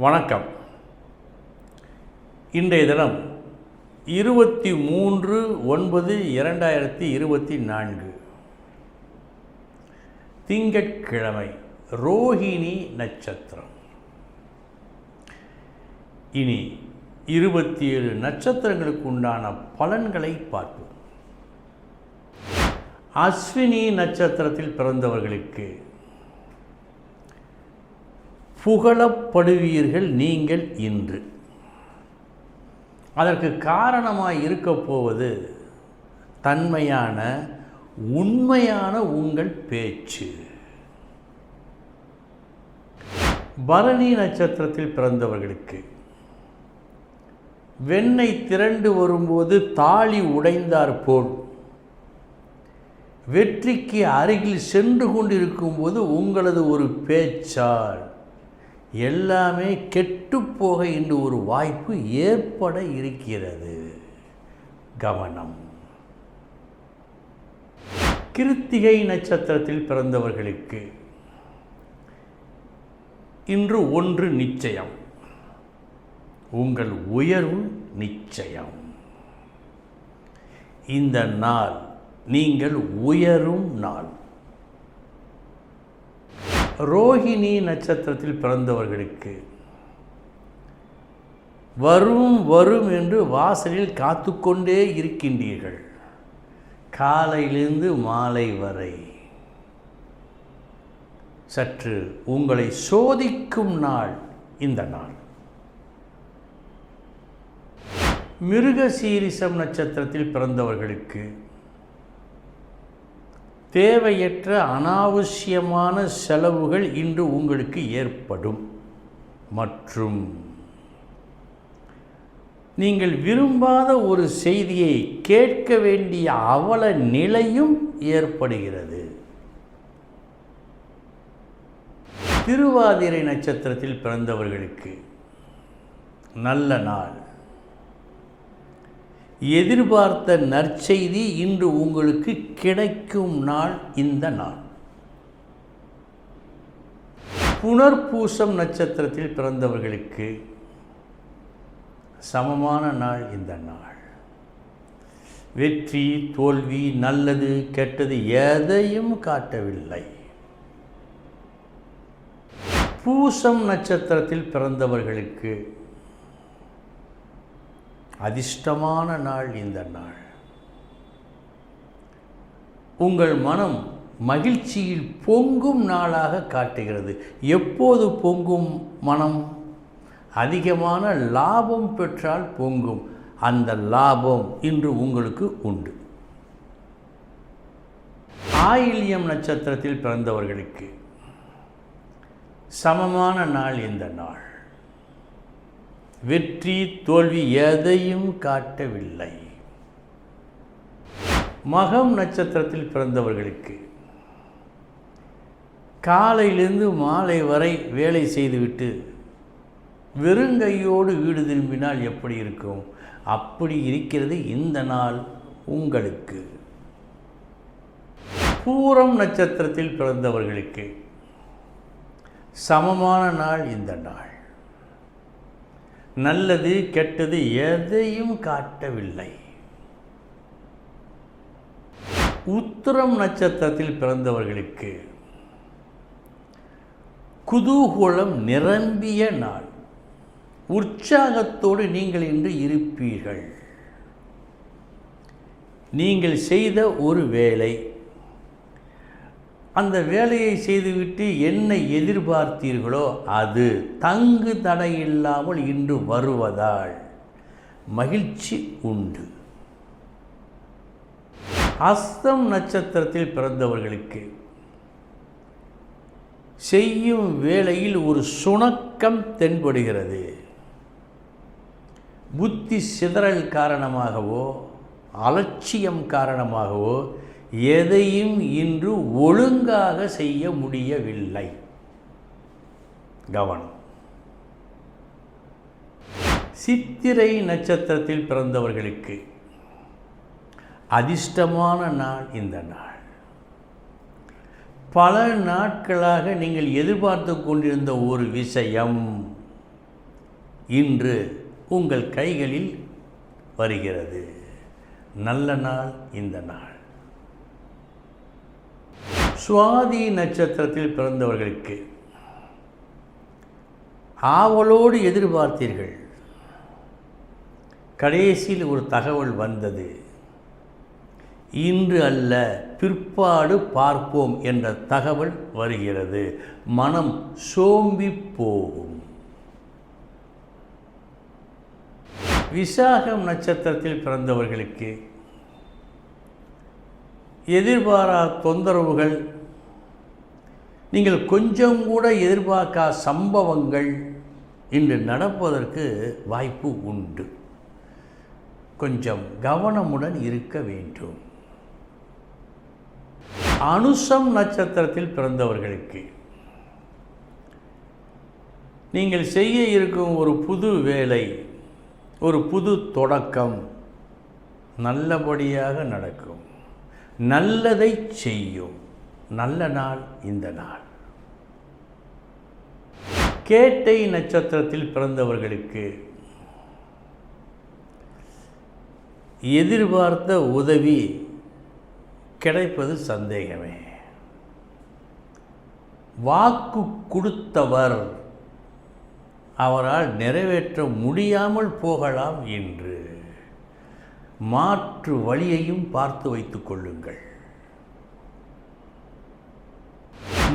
வணக்கம். இன்றைய தினம் இருபத்தி மூன்று ஒன்பது இரண்டாயிரத்தி இருபத்தி நான்கு. திங்கட்கிழமை ரோஹிணி நட்சத்திரம். இனி இருபத்தி ஏழு நட்சத்திரங்களுக்கு உண்டான பலன்களை பார்ப்போம். அஸ்வினி நட்சத்திரத்தில் பிறந்தவர்களுக்கு புகழப்படுவீர்கள் நீங்கள் இன்று. அதற்கு காரணமாக இருக்கப்போவது தன்மையான உண்மையான உங்கள் பேச்சு. பரணி நட்சத்திரத்தில் பிறந்தவர்களுக்கு வெண்ணை திரண்டு வரும்போது தாலி உடைந்தார் போல் வெற்றிக்கு அருகில் சென்று கொண்டிருக்கும்போது உங்களது ஒரு பேச்சால் எல்லாமே கெட்டுப்போக என்று ஒரு வாய்ப்பு ஏற்பட இருக்கிறது. கவனம். கிருத்திகை நட்சத்திரத்தில் பிறந்தவர்களுக்கு இன்று ஒன்று நிச்சயம். உங்கள் உயர்வு நிச்சயம். இந்த நாள் நீங்கள் உயரும் நாள். ரோஹிணி நட்சத்திரத்தில் பிறந்தவர்களுக்கு. வரும் வரும் என்று வாசலில் காத்து கொண்டே இருக்கின்றீர்கள். காலையிலிருந்து மாலை வரை. சற்று உங்களை சோதிக்கும் நாள் இந்த நாள். மிருகசீரிசம் நட்சத்திரத்தில் பிறந்தவர்களுக்கு தேவையற்ற அனாவசியமான செலவுகள் இன்று உங்களுக்கு ஏற்படும். மற்றும் நீங்கள் விரும்பாத ஒரு செய்தியை கேட்க வேண்டிய அவல நிலையும் ஏற்படுகிறது. திருவாதிரை நட்சத்திரத்தில் பிறந்தவர்களுக்கு நல்ல நாள். எதிர்பார்த்த நற்செய்தி இன்று உங்களுக்கு கிடைக்கும் நாள் இந்த நாள். புனர்பூசம் நட்சத்திரத்தில் பிறந்தவர்களுக்கு சமமான நாள் இந்த நாள். வெற்றி தோல்வி நல்லது கெட்டது எதையும் காட்டவில்லை. பூசம் நட்சத்திரத்தில் பிறந்தவர்களுக்கு அதிர்ஷ்டமான நாள் இந்த நாள். உங்கள் மனம் மகிழ்ச்சியில் பொங்கும் நாளாக காட்டுகிறது. எப்போது பொங்கும் மனம்? அதிகமான லாபம் பெற்றால் பொங்கும். அந்த லாபம் இன்று உங்களுக்கு உண்டு. ஆயில்யம் நட்சத்திரத்தில் பிறந்தவர்களுக்கு சமமான நாள் இந்த நாள். வெற்றி தோல்வி எதையும் காட்டவில்லை. மகம் நட்சத்திரத்தில் பிறந்தவர்களுக்கு காலையிலிருந்து மாலை வரை வேலை செய்துவிட்டு வெறுங்கையோடு வீடு திரும்பினால் எப்படி இருக்கும்? அப்படி இருக்கிறது இந்த நாள் உங்களுக்கு. பூரம் நட்சத்திரத்தில் பிறந்தவர்களுக்கு சமமான நாள் இந்த நாள். நல்லது கெட்டது எதையும் காட்டவில்லை. உத்திரம் நட்சத்திரத்தில் பிறந்தவர்களுக்கு குதூகூலம் நிரம்பிய நாள். உற்சாகத்தோடு நீங்கள் இன்று இருப்பீர்கள். நீங்கள் செய்த ஒரு வேலை அந்த வேலையை செய்துவிட்டு என்ன எதிர்பார்த்தீர்களோ அது தங்கு தடை இல்லாமல் இன்று வருவதால் மகிழ்ச்சி உண்டு. அஸ்தம் நட்சத்திரத்தில் பிறந்தவர்களுக்கு செய்யும் வேளையில் ஒரு சுணக்கம் தென்படுகிறது. புத்தி சிதறல் காரணமாகவோ அலட்சியம் காரணமாகவோ எதையும் இன்று ஒழுங்காக செய்ய முடியவில்லை. கவனம். சித்திரை நட்சத்திரத்தில் பிறந்தவர்களுக்கு அதிர்ஷ்டமான நாள் இந்த நாள். பல நாட்களாக நீங்கள் எதிர்பார்த்து கொண்டிருந்த ஒரு விஷயம் இன்று உங்கள் கைகளில் வருகிறது. நல்ல நாள் இந்த நாள். சுவாதி நட்சத்திரத்தில் பிறந்தவர்களுக்கு ஆவலோடு எதிர்பார்த்தீர்கள். கடைசியில் ஒரு தகவல் வந்தது. இன்று அல்ல பிற்பாடு பார்ப்போம் என்ற தகவல் வருகிறது. மனம் சோம்பி போகும். விசாகம் நட்சத்திரத்தில் பிறந்தவர்களுக்கு எதிர்பாரா தொந்தரவுகள் நீங்கள் கொஞ்சம் கூட எதிர்பார்க்கா சம்பவங்கள் இன்று நடப்பதற்கு வாய்ப்பு உண்டு. கொஞ்சம் கவனமுடன் இருக்க வேண்டும். அனுசம் நட்சத்திரத்தில் பிறந்தவர்களுக்கு நீங்கள் செய்ய இருக்கும் ஒரு புது வேலை ஒரு புது தொடக்கம் நல்லபடியாக நடக்கும். நல்லதை செய்யும் நல்ல நாள் இந்த நாள். கேட்டை நட்சத்திரத்தில் பிறந்தவர்களுக்கு எதிர்பார்த்த உதவி கிடைப்பது சந்தேகமே. வாக்கு கொடுத்தவர் அவரால் நிறைவேற்ற முடியாமல் போகலாம் என்று. மாற்று வழியையும் பார்த்து வைத்துக் கொள்ளுங்கள்.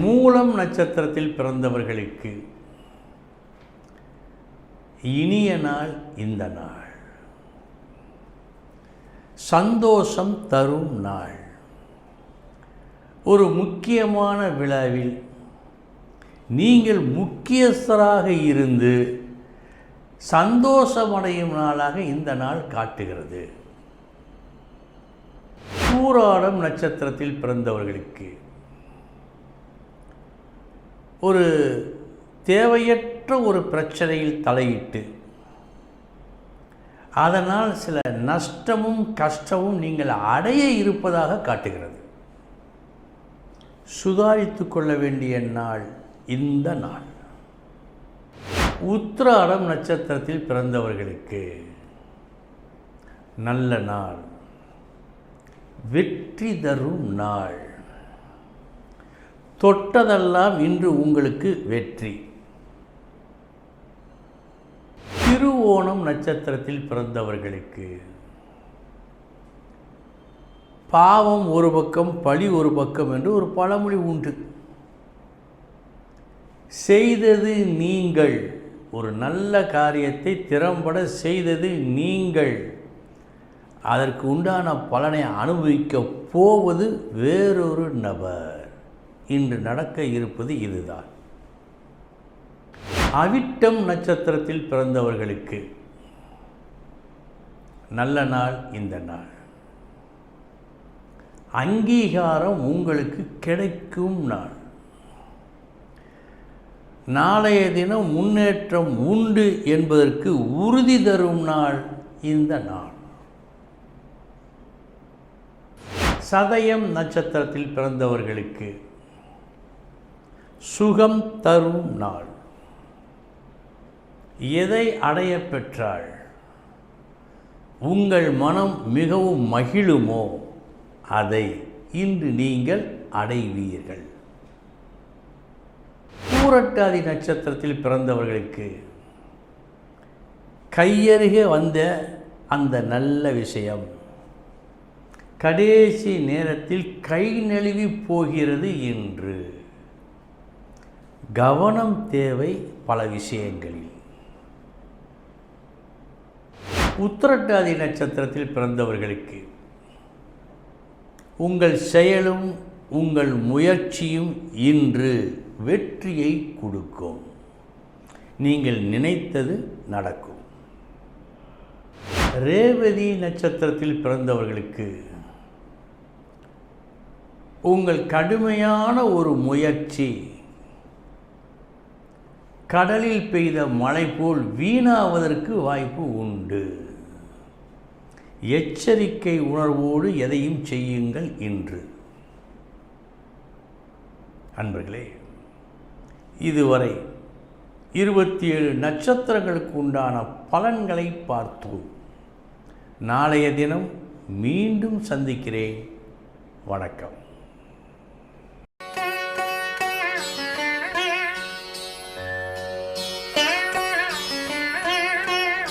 மூலம் நட்சத்திரத்தில் பிறந்தவர்களுக்கு இனிய நாள் இந்த நாள். சந்தோஷம் தரும் நாள். ஒரு முக்கியமான விழாவில் நீங்கள் முக்கியஸ்தராக இருந்து சந்தோஷமடையும் நாளாக இந்த நாள் காட்டுகிறது. பூராடம் நட்சத்திரத்தில் பிறந்தவர்களுக்கு ஒரு தேவையற்ற ஒரு பிரச்சனையில் தலையிட்டு அதனால் சில நஷ்டமும் கஷ்டமும் நீங்கள் அடைய இருப்பதாக காட்டுகிறது. சுதாரித்து கொள்ள வேண்டிய நாள் இந்த நாள். உத்திராடம் நட்சத்திரத்தில் பிறந்தவர்களுக்கு நல்ல நாள். வெற்றி தரும் நாள். தொட்டதெல்லாம் இன்று உங்களுக்கு வெற்றி. திருவோணம் நட்சத்திரத்தில் பிறந்தவர்களுக்கு. பாவம் ஒரு பக்கம் பழி ஒரு பக்கம் என்று ஒரு பழமொழி உண்டு. செய்தது நீங்கள். ஒரு நல்ல காரியத்தை திறம்பட செய்தது நீங்கள். அதற்கு உண்டான பலனை அனுபவிக்க போவது வேறொரு நபர். இன்று நடக்க இருப்பது இதுதான். அவிட்டம் நட்சத்திரத்தில் பிறந்தவர்களுக்கு நல்ல நாள் இந்த நாள். அங்கீகாரம் உங்களுக்கு கிடைக்கும் நாள். நாளைய தினம் முன்னேற்றம் உண்டு என்பதற்கு உறுதி தரும் நாள் இந்த நாள். சதயம் நட்சத்திரத்தில் பிறந்தவர்களுக்கு சுகம் தரும் நாள். எதை அடைய பெற்றால் உங்கள் மனம் மிகவும் மகிழுமோ? அதை இன்று நீங்கள் அடைவீர்கள். பூரட்டாதி நட்சத்திரத்தில் பிறந்தவர்களுக்கு கையருகே வந்த அந்த நல்ல விஷயம். கடைசி நேரத்தில் கை நழுவி போகிறது என்று. கவனம் தேவை பல விஷயங்களில். உத்திரட்டாதி நட்சத்திரத்தில் பிறந்தவர்களுக்கு. உங்கள் செயலும் உங்கள் முயற்சியும் இன்று வெற்றியை கொடுக்கும். நீங்கள் நினைத்தது நடக்கும். ரேவதி நட்சத்திரத்தில் பிறந்தவர்களுக்கு உங்கள் கடுமையான ஒரு முயற்சி. கடலில் பெய்த மழை போல் வீணாவதற்கு வாய்ப்பு உண்டு. எச்சரிக்கை உணர்வோடு எதையும் செய்யுங்கள் இன்று. அன்பர்களே இதுவரை இருபத்தி ஏழு நட்சத்திரங்களுக்கு உண்டான பலன்களை பார்த்தோம். நாளைய தினம் மீண்டும் சந்திக்கிறேன். வணக்கம்.